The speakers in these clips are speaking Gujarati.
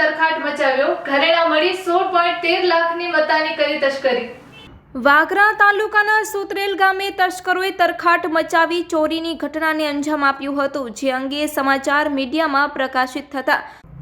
તરખાટ મચાવ્યો. ઘરેણા મળી સોળ પોઈન્ટ તેર લાખની મતાની કરી તસ્કરી. વાગરા તાલુકાના સુતરેલ ગામે તસ્કરોએ તરખાટ મચાવી ચોરીની ઘટનાને અંજામ આપ્યું હતું, જે અંગે સમાચાર મીડિયામાં પ્રકાશિત થતા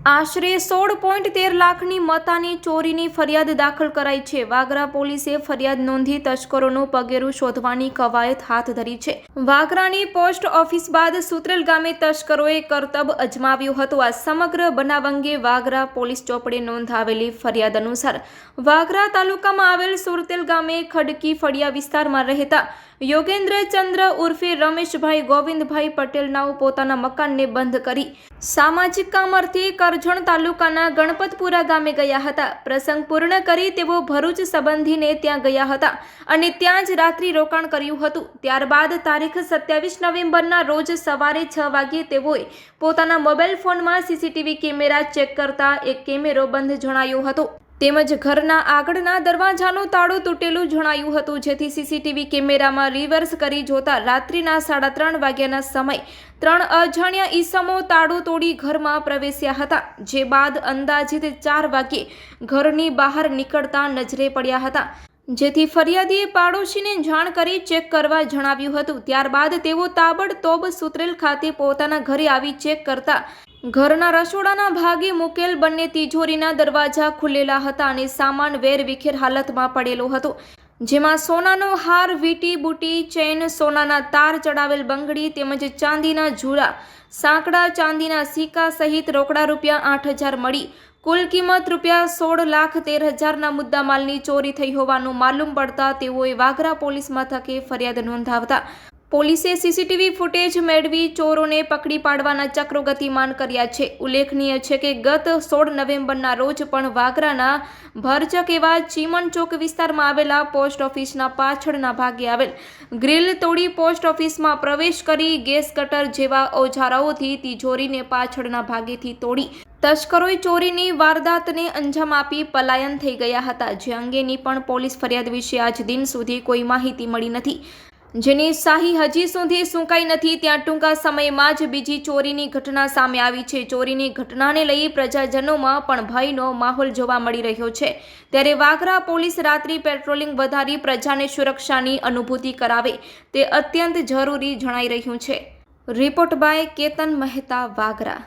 આશરે સોળ પોઈન્ટ તેર લાખની મતાની ચોરીની ફરિયાદ દાખલ કરાઈ છે. વાગરા પોલીસે ફરિયાદ નોંધી તસ્કરોનું પગેરું શોધવાની કવાયત હાથ ધરી છે. વાગરાની પોસ્ટ ઓફિસ બાદ સુત્રેલ ગામે તસ્કરોએ કરતબ અજમાવ્યું હતું. આ સમગ્ર બનાવ અંગે વાગરા પોલીસ ચોપડે નોંધાવેલી ફરિયાદ અનુસાર વાગરા તાલુકામાં આવેલ સુરતેલ ગામે ખડકી ફળિયા વિસ્તારમાં રહેતા યોગેન્દ્ર ચંદ્ર ઉર્ફે રમેશભાઈ ગોવિંદભાઈ પટેલ નાઓ પોતાના મકાનને બંધ કરી સામાજિક કામ અર્થે કરજણ તાલુકાના ગણપતપુરા ગામે ગયા હતા. પ્રસંગ પૂર્ણ કરી તેઓ ભરૂચ સંબંધીને ત્યાં ગયા હતા અને ત્યાં જ રાત્રિ રોકાણ કર્યું હતું. ત્યારબાદ તારીખ સત્યાવીસ નવેમ્બરના રોજ સવારે છ વાગ્યે તેઓએ પોતાના મોબાઈલ ફોનમાં સીસીટીવી કેમેરા ચેક કરતા એક કેમેરો બંધ જણાયો હતો. તેમજ ઘરના આગળના દરવાજાનું તાળું તૂટેલું જણાયું હતું, જેથી સીસીટીવી કેમેરામાં રિવર્સ કરી જોતા રાત્રિના સાડા ત્રણ વાગ્યાના સમય ત્રણ અજાણ્યા ઈસમો તાળું તોડી ઘરમાં પ્રવેશ્યા હતા, જે બાદ અંદાજિત ચાર વાગ્યે ઘરની બહાર નીકળતા નજરે પડ્યા હતા. જેથી ફરિયાદીએ પાડોશીને જાણ કરી ચેક કરવા જણાવ્યું હતું. ત્યારબાદ તેઓ તાબડતોબ સુતરેલ ખાતે પોતાના ઘરે આવી ચેક કરતા ઘરના રસોડાના ભાગે મૂકેલ બંને તિજોરીના દરવાજા ખુલેલા હતા અને સામાન વેરવિખેર હાલતમાં પડેલો હતો, જેમાં સોનાનો હાર વીટી બુટી ચેન, સોનાના તાર ચડાવેલ બંગડી તેમજ ચાંદીના ઝૂલા, સાંકડા, ચાંદીના સિક્કા સહિત રોકડા રૂપિયા આઠ હજાર મળી, કુલ કિંમત રૂપિયા સોળ લાખ તેર હજારના મુદ્દામાલની ચોરી થઈ હોવાનું માલુમ પડતા તેઓએ વાગરા પોલીસ મથકે ફરિયાદ નોંધાવતા પોલીસે સીસીટીવી ફૂટેજ મેળવી ચોરોને પકડી પાડવાના ચક્રો ગતિમાન કર્યા છે. ઉલ્લેખનીય છે કે ગત સોળ નવેમ્બરના રોજ પણ વાગરાના ભરચક એવા ચીમન ચોક વિસ્તારમાં આવેલા પોસ્ટ ઓફિસના પાછળના ભાગે આવેલ ગ્રીલ તોડી પોસ્ટ ઓફિસમાં પ્રવેશ કરી ગેસ કટર જેવા ઓજારાઓથી તિજોરીને પાછળના ભાગેથી તોડી તસ્કરોએ ચોરીની વારદાતને અંજામ આપી પલાયન થઈ ગયા હતા. જે અંગેની પણ પોલીસ ફરિયાદ વિશે આજ દિન સુધી કોઈ માહિતી મળી નથી. જેની શાહી હજી સુધી સુકાઈ નથી, ત્યાં ટૂંકા સમયમાં જ બીજી ચોરીની ઘટના સામે આવી છે. ચોરીની ઘટનાને લઈ પ્રજાજનોમાં પણ ભયનો માહોલ જોવા મળી રહ્યો છે. ત્યારે વાગરા પોલીસ રાત્રિ પેટ્રોલિંગ વધારી પ્રજાને સુરક્ષાની અનુભૂતિ કરાવે, તે અત્યંત જરૂરી જણાઈ રહ્યું છે. Report by Ketan Mehta Vagra.